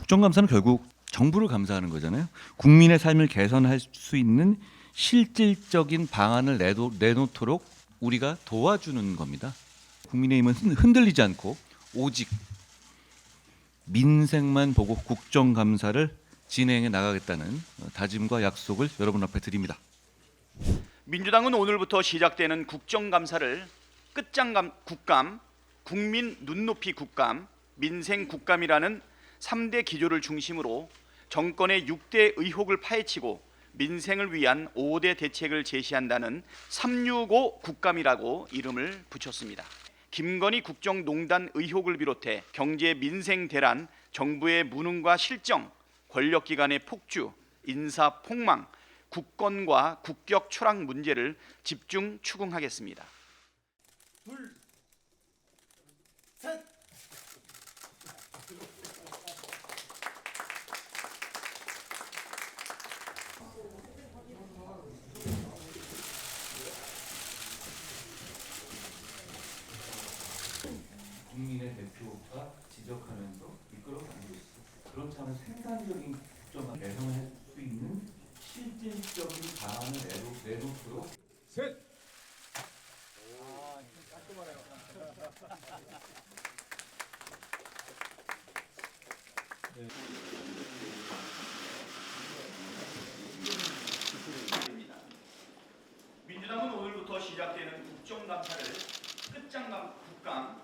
국정감사는 결국 정부를 감사하는 거잖아요. 국민의 삶을 개선할 수 있는 실질적인 방안을 내도, 내놓도록 우리가 도와주는 겁니다. 국민의힘은 흔- 흔들리지 않고 오직 민생만 보고 국정감사를 진행해 나가겠다는 다짐과 약속을 여러분 앞에 드립니다. 민주당은 오늘부터 시작되는 국정감사를 끝장감 국감, 국민 눈높이 국감, 민생 국감이라는 3대 기조를 중심으로 정권의 6대 의혹을 파헤치고 민생을 위한 5대 대책을 제시한다는 365 국감이라고 이름을 붙였습니다. 김건희 국정농단 의혹을 비롯해 경제 민생 대란, 정부의 무능과 실정, 권력기관의 폭주, 인사 폭망, 국권과 국격 추락 문제를 집중 추궁하겠습니다. 국민 대표가 지적하면서 이끌어가고 있어. 그렇지 않은 생산적인 국정을 개선할 수 있는 실질적인 방안을 내놓, 도록 셋! 아, 깔끔하네요. 민주당은 오늘부터 시작되는 국정 감사를 끝장 난 국감